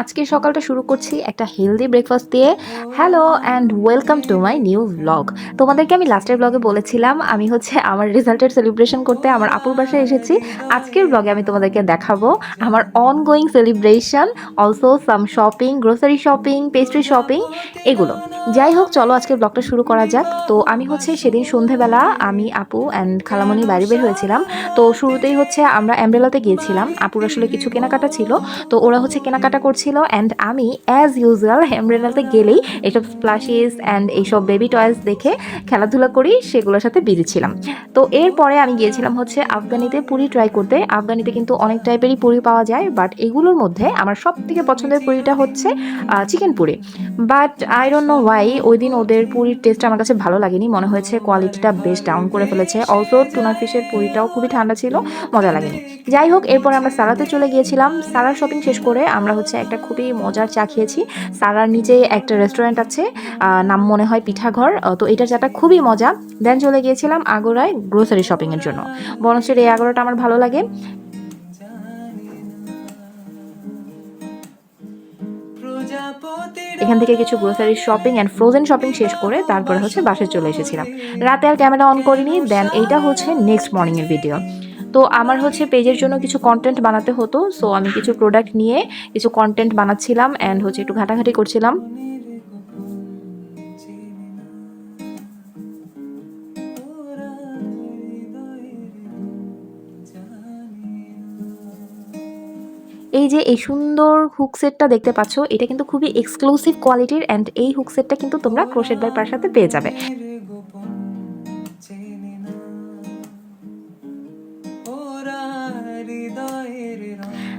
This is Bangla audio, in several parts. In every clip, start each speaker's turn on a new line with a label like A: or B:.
A: আজকের সকালটা শুরু করছি একটা হেলদি ব্রেকফাস্ট দিয়ে। Hello and welcome to my new blog তোমাদেরকে আমি লাস্টের ব্লগে বলেছিলাম, আমি হচ্ছে আমার রেজাল্টের সেলিব্রেশন করতে আমার আপুর বাসায় এসেছি। আজকের ব্লগে আমি তোমাদেরকে দেখাবো আমার ongoing celebration also some shopping grocery shopping pastry shopping এগুলো। যাই হোক, চলো আজকের ব্লগটা শুরু করা যাক। তো আমি হচ্ছে সেদিন সন্ধেবেলা আমি, আপু অ্যান্ড খালামণি বাইরে বের হয়েছিলাম। তো শুরুতেই হচ্ছে আমরা অ্যাম্ব্রেলাতে গিয়েছিলাম। আপুর আসলে কিছু কেনাকাটা ছিল। তো ওরা হচ্ছে কেনাকাটা করছিল অ্যান্ড আমি অ্যাজ ইউজুয়াল অ্যাম্ব্রেলাতে গেলেই এইসব স্প্লাশিস অ্যান্ড এইসব বেবি টয়েস দেখে খেলাধুলা করি, সেগুলোর সাথে বিজি ছিলাম। তো এরপরে আমি গিয়েছিলাম হচ্ছে আফগানিতে পুরি ট্রাই করতে। আফগানিতে কিন্তু অনেক টাইপেরই পুরি পাওয়া যায় বাট এগুলোর মধ্যে আমার সব থেকে পছন্দের পুরিটা হচ্ছে chicken puri. But I don't know why ওই দিন ওদের পুরির টেস্ট আমার কাছে ভালো লাগেনি, মনে হয়েছে কোয়ালিটিটা বেশ ডাউন করে ফেলেছে। অলসো টুনা ফিশের পুরিটাও খুবই ঠান্ডা ছিল, মজা লাগেনি। যাই হোক, এরপর আমরা সারাতে চলে গিয়েছিলাম। সারার শপিং শেষ করে আমরা হচ্ছে একটা খুবই মজার চা খেয়েছি। সারার নিচে একটা রেস্টুরেন্ট আছে নাম মনে হয় পিঠাঘর। তো এটার চাটা খুবই মজা। দেন চলে গিয়েছিলাম আগোড়ায় গ্রোসারি শপিংয়ের জন্য। বনশ্রীর এই আগোড়াটা আমার ভালো লাগে। এখান থেকে কিছু grocery shopping and frozen shopping শেষ করে তারপরে হচ্ছে বাসে চলে এসেছিলাম। রাতে আর ক্যামেরা অন করিনি। দেন এইটা হচ্ছে নেক্সট মর্নিংয়ের ভিডিও তো আমার হচ্ছে পেজের জন্য কিছু কন্টেন্ট বানাতে হতো সো আমি কিছু প্রোডাক্ট নিয়ে কিছু কন্টেন্ট বানাচ্ছিলাম অ্যান্ড হচ্ছে একটু ঘাটাঘাটি করছিলাম। এই যে এই সুন্দর হুক সেটটা দেখতে পাচ্ছ, এটা কিন্তু খুবই এক্সক্লুসিভ কোয়ালিটির অ্যান্ড এই হুক সেটটা কিন্তু তোমরা ক্রোশেট বাই পার সাথে পেয়ে যাবে।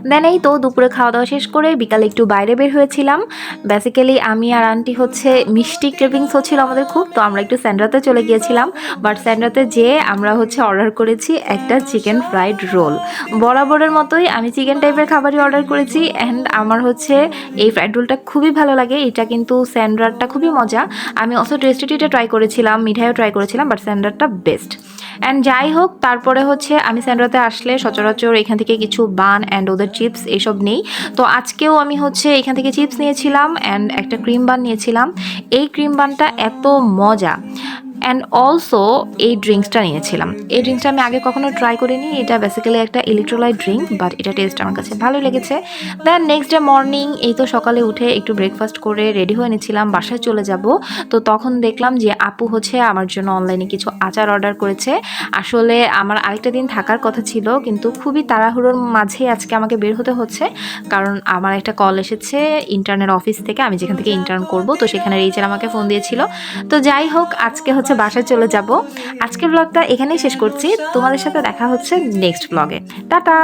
A: দেন এই তো দুপুরে খাওয়া দাওয়া শেষ করে বিকালে একটু বাইরে বের হয়েছিলাম। বেসিক্যালি আমি আর আন্টি হচ্ছে মিষ্টি ক্রেভিংস হচ্ছিল আমাদের খুব, তো আমরা একটু স্যান্ড্রাতে চলে গিয়েছিলাম। বাট স্যান্ড্রাতে যেয়ে আমরা হচ্ছে অর্ডার করেছি একটা চিকেন ফ্রাইড রোল বরাবরের মতোই আমি চিকেন টাইপের খাবারই অর্ডার করেছি অ্যান্ড আমার হচ্ছে এই ফ্রাইড রোলটা খুবই ভালো লাগে। এটা কিন্তু স্যান্ড্রারটা খুবই মজা। আমি অবশ্য টেস্টিটিটা ট্রাই করেছিলাম, মিঠাইও ট্রাই করেছিলাম বাট স্যান্ড্রারটা বেস্ট অ্যান্ড যাই হোক, তারপরে হচ্ছে আমি স্যান্ড্রাতে আসলে সচরাচর এখান থেকে কিছু বান অ্যান্ড ওদের চিপস এসব নেই। তো আজকেও আমি হচ্ছে এখান থেকে চিপস নিয়েছিলাম অ্যান্ড একটা ক্রিম বান নিয়েছিলাম। এই ক্রিম বানটা এত মজা। অ্যান্ড অলসো এই ড্রিঙ্কসটা নিয়েছিলাম। এই ড্রিঙ্কসটা আমি আগে কখনো ট্রাই করিনি। এটা বেসিক্যালি একটা ইলেকট্রোলাইট ড্রিঙ্ক বাট এটা টেস্ট আমার কাছে ভালো লেগেছে। দেন নেক্সট ডে মর্নিং এই তো সকালে উঠে একটু ব্রেকফাস্ট করে রেডি হয়ে নিয়েছিলাম, বাসায় চলে যাব। তো তখন দেখলাম যে আপু হচ্ছে আমার জন্য অনলাইনে কিছু আচার অর্ডার করেছে। আসলে আমার আরেকটা দিন থাকার কথা ছিল, কিন্তু খুবই তাড়াহুড়োর মাঝে আজকে আমাকে বের হতে হচ্ছে। কারণ আমার একটা কল এসেছে ইন্টার্নের অফিস থেকে, আমি যেখান থেকে ইন্টার্ন করব, তো সেখানে রিচার আমাকে ফোন দিয়েছিল। তো যাই হোক, আজকে হচ্ছে বাসায় চলে যাব। আজকের ব্লগটা এখানেই শেষ করছি। তোমাদের সাথে দেখা হচ্ছে নেক্সট ব্লগে টাটা!